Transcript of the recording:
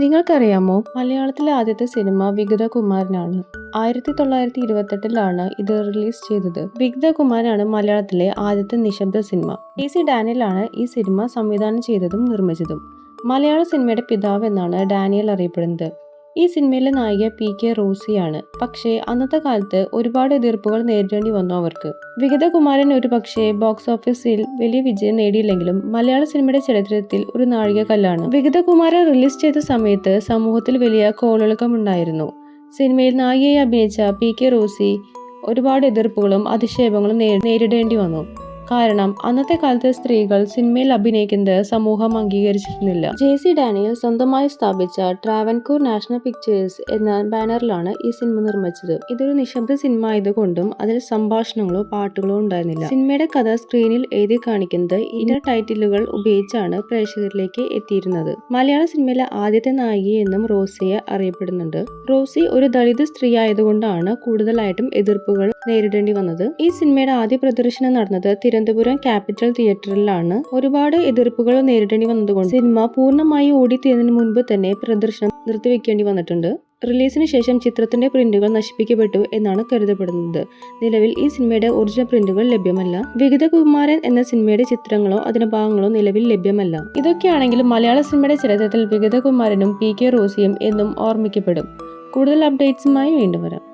നിങ്ങൾക്കറിയാമോ മലയാളത്തിലെ ആദ്യത്തെ സിനിമ വിഗതകുമാരനാണ്. ആയിരത്തി തൊള്ളായിരത്തി ഇരുപത്തെട്ടിലാണ് ഇത് റിലീസ് ചെയ്തത്. വിഗതകുമാരാണ് മലയാളത്തിലെ ആദ്യത്തെ നിശബ്ദ സിനിമ. എ സി ഡാനിയലാണ് ഈ സിനിമ സംവിധാനം ചെയ്തതും നിർമ്മിച്ചതും. മലയാള സിനിമയുടെ പിതാവ് എന്നാണ് ഡാനിയൽ അറിയപ്പെടുന്നത്. ഈ സിനിമയിലെ നായിക പി കെ റോസിയാണ്. പക്ഷേ അന്നത്തെ കാലത്ത് ഒരുപാട് എതിർപ്പുകൾ നേരിടേണ്ടി വന്നു അവർക്ക്. വിഗതകുമാരൻ ഒരു പക്ഷേ ബോക്സ് ഓഫീസിൽ വലിയ വിജയം നേടിയില്ലെങ്കിലും മലയാള സിനിമയുടെ ചരിത്രത്തിൽ ഒരു നാഴികക്കല്ലാണ് വിഗതകുമാരൻ റിലീസ് ചെയ്ത സമയത്ത് സമൂഹത്തിൽ വലിയ കോളിളക്കമുണ്ടായിരുന്നു. സിനിമയിൽ നായികയെ അഭിനയിച്ച പി കെ റോസി ഒരുപാട് എതിർപ്പുകളും അധിക്ഷേപങ്ങളും നേരിടേണ്ടി വന്നു. കാരണം അന്നത്തെ കാലത്ത് സ്ത്രീകൾ സിനിമയിൽ അഭിനയിക്കുന്നത് സമൂഹം അംഗീകരിച്ചിരുന്നില്ല. ജെ സി ഡാനിയൽ സ്വന്തമായി സ്ഥാപിച്ച ട്രാവൻകൂർ നാഷണൽ പിക്ചേഴ്സ് എന്ന ബാനറിലാണ് ഈ സിനിമ നിർമ്മിച്ചത്. ഇതൊരു നിശബ്ദ സിനിമ ആയതുകൊണ്ടും അതിൽ സംഭാഷണങ്ങളോ പാട്ടുകളോ ഉണ്ടായിരുന്നില്ല. സിനിമയുടെ കഥ സ്ക്രീനിൽ എഴുതി കാണിക്കുന്നത് ഇന്റർ ടൈറ്റിലുകൾ ഉപയോഗിച്ചാണ് പ്രേക്ഷകരിലേക്ക് എത്തിയിരുന്നത്. മലയാള സിനിമയിലെ ആദ്യത്തെ നായിക എന്നും റോസിയെ അറിയപ്പെടുന്നുണ്ട്. റോസി ഒരു ദളിത് സ്ത്രീ ആയതുകൊണ്ടാണ് കൂടുതലായിട്ടും എതിർപ്പുകൾ നേരിടേണ്ടി വന്നത്. ഈ സിനിമയുടെ ആദ്യ പ്രദർശനം നടന്നത് തിരുവനന്തപുരം ക്യാപിറ്റൽ തിയേറ്ററിലാണ്. ഒരുപാട് എതിർപ്പുകൾ നേരിടേണ്ടി വന്നതുകൊണ്ട് സിനിമ പൂർണമായി ഓടിത്തീരുന്നതിന് മുൻപ് തന്നെ പ്രദർശനം നിർത്തിവെക്കേണ്ടി വന്നിട്ടുണ്ട്. റിലീസിന് ശേഷം ചിത്രത്തിന്റെ പ്രിന്റുകൾ നശിപ്പിക്കപ്പെട്ടു എന്നാണ് കരുതപ്പെടുന്നത്. നിലവിൽ ഈ സിനിമയുടെ ഒറിജിനൽ പ്രിന്റുകൾ ലഭ്യമല്ല. വിഗതകുമാരൻ എന്ന സിനിമയുടെ ചിത്രങ്ങളോ അതിന്റെ ഭാഗങ്ങളോ നിലവിൽ ലഭ്യമല്ല. ഇതൊക്കെയാണെങ്കിലും മലയാള സിനിമയുടെ ചരിത്രത്തിൽ വിഗതകുമാരനും പി കെ റോസിയും എന്നും ഓർമ്മിക്കപ്പെടും. കൂടുതൽ അപ്ഡേറ്റ്സുമായി വീണ്ടും വരാം.